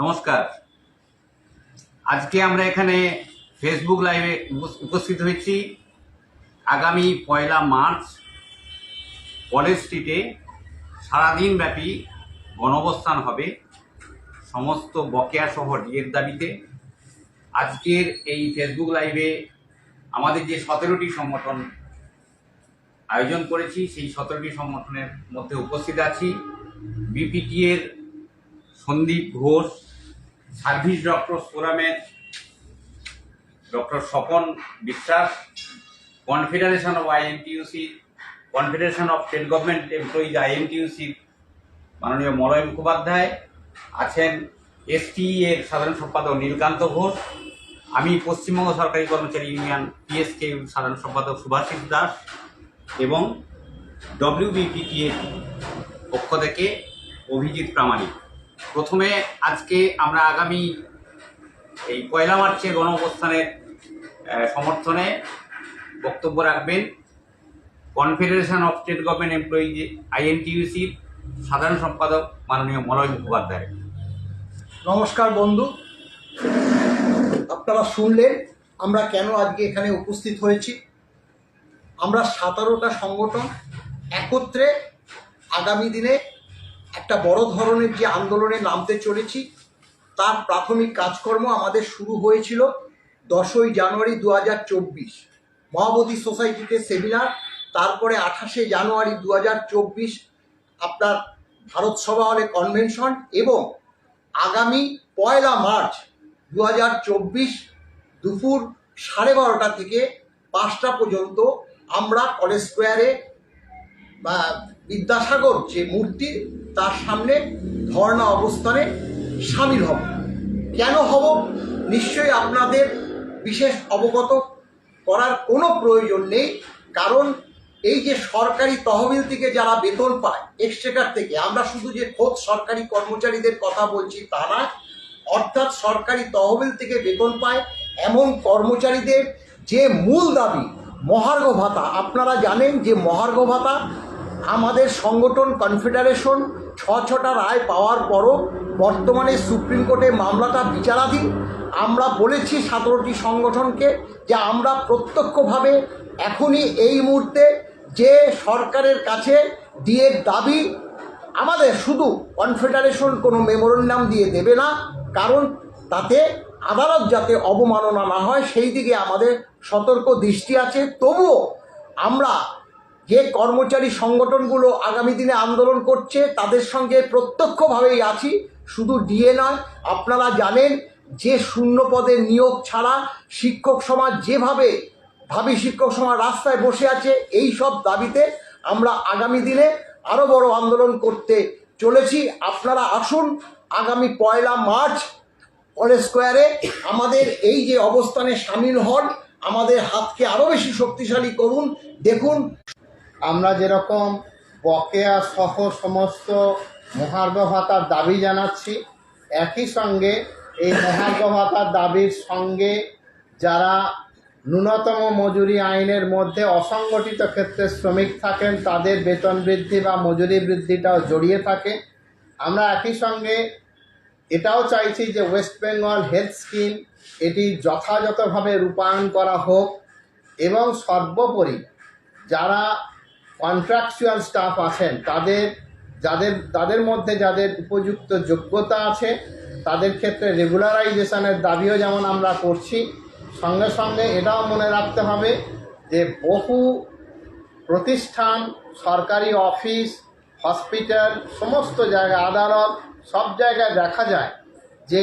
নমস্কার। আজকে আমরা এখানে ফেসবুক লাইভে উপস- উপস্থিত হয়েছি। আগামী পয়লা মার্চ কলেজ স্ট্রিটে সারাদিন ব্যাপী গণঅবস্থান হবে সমস্ত বকেয়া সহ ডিএর দাবিতে। আজকের এই ফেসবুক লাইভে আমাদের যে সতেরোটি সংগঠন আয়োজন করেছি, সেই সতেরোটি সংগঠনের মধ্যে উপস্থিত আছি। বিপিটি এর সন্দীপ ঘোষ সার্ভিস ডক্টর ফোরামের doctor Swapan Biswas confederation of INTUC confederation of state government employees INTUC মাননীয় মলয় মুখোপাধ্যায় আছেন এসটি এর সাধারণ সম্পাদক নীলকান্ত ঘোষ, আমি পশ্চিমবঙ্গ সরকারি কর্মচারী ইউনিয়ন পিএসকে সাধারণ সম্পাদক সুভাষিস দাস এবং ডব্লিউবিপিটি এর পক্ষ থেকে অভিজিৎ প্রামাণিক। প্রথমে আজকে আমরা আগামী এই পয়লা মার্চের গণ অবস্থানের সমর্থনে বক্তব্য রাখবেন confederation of state government employees আইএনটিইউসির সাধারণ সম্পাদক মাননীয় মলয় মুখোপাধ্যায়। নমস্কার বন্ধু। আপনারা শুনলেন আমরা কেন আজকে এখানে উপস্থিত হয়েছি। আমরা সতেরোটা সংগঠন একত্রে আগামী দিনে একটা বড় ধরনের যে আন্দোলনে নামতে চলেছি, তার প্রাথমিক কাজকর্ম আমাদের শুরু হয়েছিল দশই জানুয়ারি দু হাজার চব্বিশ। মহাবোধি সোসাইটিতে সেমিনার, তারপরে আঠাশে জানুয়ারি দু হাজার চব্বিশ আপনার ভারত সভা হলে কনভেনশন এবং আগামী পয়লা মার্চ দু হাজার চব্বিশ দুপুর সাড়ে বারোটা থেকে পাঁচটা পর্যন্ত আমরা কলেজ স্কোয়ারে বিদ্যাসাগর যে মূর্তি, তার সামনে ধর্ণা অবস্থানে সামিল হব। কেন হব? নিশ্চয়ই আপনাদের বিশেষ অবগত করার কোনো প্রয়োজন নেই, কারণ এই যে সরকারি তহবিল থেকে যারা বেতন পায় এক্সট্রেকার থেকে, আমরা শুধু যে খোদ সরকারি কর্মচারীদের কথা বলছি তা না, অর্থাৎ সরকারি তহবিল থেকে বেতন পায় এমন কর্মচারীদের যে মূল দাবি, মহার্ঘ ভাতা। আপনারা জানেন যে মহার্ঘ ভাতা আমাদের সংগঠন কনফেডারেশন ছ ছটা রায় পাওয়ার পরও বর্তমানে সুপ্রিম কোর্টে মামলাটা বিচারাধীন। আমরা বলেছি সতেরোটি সংগঠনকে যে আমরা প্রত্যক্ষভাবে এখনই এই মুহূর্তে যে সরকারের কাছে ডিএর দাবি, আমাদের শুধু কনফেডারেশন কোনো মেমোরেন্ডাম দিয়ে দেবে না, কারণ তাতে আদালত যাতে অবমাননা না হয়, সেই দিকে আমাদের সতর্ক দৃষ্টি আছে। তবুও আমরা যে কর্মচারী সংগঠনগুলো আগামী দিনে আন্দোলন করছে, তাদের সঙ্গে প্রত্যক্ষভাবেই আছি। শুধু ডিএ নয়, আপনারা জানেন যে শূন্য পদের নিয়োগ ছাড়া শিক্ষক সমাজ যেভাবে ভাবি শিক্ষক সমাজ রাস্তায় বসে আছে, এই সব দাবিতে আমরা আগামী দিনে আরও বড় আন্দোলন করতে চলেছি। আপনারা আসুন, আগামী পয়লা মার্চ কলেজ স্কোয়ারে আমাদের এই যে অবস্থানে সামিল হন, আমাদের হাতকে আরও বেশি শক্তিশালী করুন, দেখুন। আমরা যেরকম বকেয়া সহ সমস্ত মহার্ঘ ভাতার দাবি জানাচ্ছি, একই সঙ্গে এই মহার্ঘ ভাতার দাবির সঙ্গে যারা ন্যূনতম মজুরি আইনের মধ্যে অসংগঠিত ক্ষেত্রে শ্রমিক থাকেন, তাদের বেতন বৃদ্ধি বা মজুরি বৃদ্ধিটাও জড়িয়ে থাকে। আমরা একই সঙ্গে এটাও চাইছি যে ওয়েস্ট বেঙ্গল হেলথ স্কিম এটি যথাযথভাবে রূপায়ণ করা হোক এবং সর্বোপরি যারা কন্ট্রাকচুয়াল স্টাফ আছেন, তাদের, যাদের, তাদের মধ্যে যাদের উপযুক্ত যোগ্যতা আছে, তাদের ক্ষেত্রে রেগুলারাইজেশনের দাবিও যেমন আমরা করছি, সঙ্গে সঙ্গে এটাও মনে রাখতে হবে যে বহু প্রতিষ্ঠান, সরকারি অফিস, হসপিটাল, সমস্ত জায়গায়, আদালত, সব জায়গায় দেখা যায় যে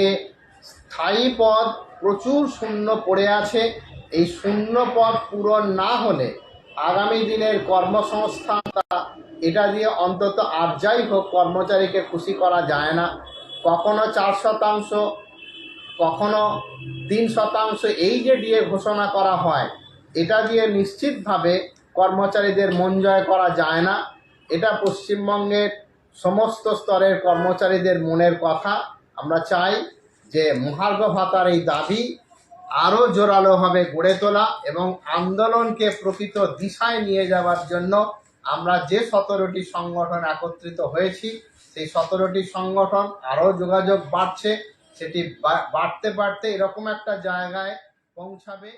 স্থায়ী পদ প্রচুর শূন্য পড়ে আছে। এই শূন্য পদ পূরণ না হলে আগামী দিনের কর্মসংস্থান এটা দিয়ে অন্তত আর যাই হোক কর্মচারীকে খুশি করা যায় না। কখনো চার শতাংশ, কখনো তিন শতাংশ, এই যে ডিএ ঘোষণা করা হয়, এটা দিয়ে নিশ্চিতভাবে কর্মচারীদের মন জয় করা যায় না। এটা পশ্চিমবঙ্গের সমস্ত স্তরের কর্মচারীদের মনের কথা। আমরা চাই যে মহার্ঘ ভাতার এই দাবি আরও জোরালোভাবে গড়ে তোলা এবং আন্দোলনকে প্রকৃত দিশায় নিয়ে যাওয়ার জন্য আমরা যে সতেরোটি সংগঠন একত্রিত হয়েছি, সেই সতেরোটি সংগঠন আরও যোগাযোগ বাড়ছে, সেটি বাড়তে বাড়তে এরকম একটা জায়গায় পৌঁছাবে।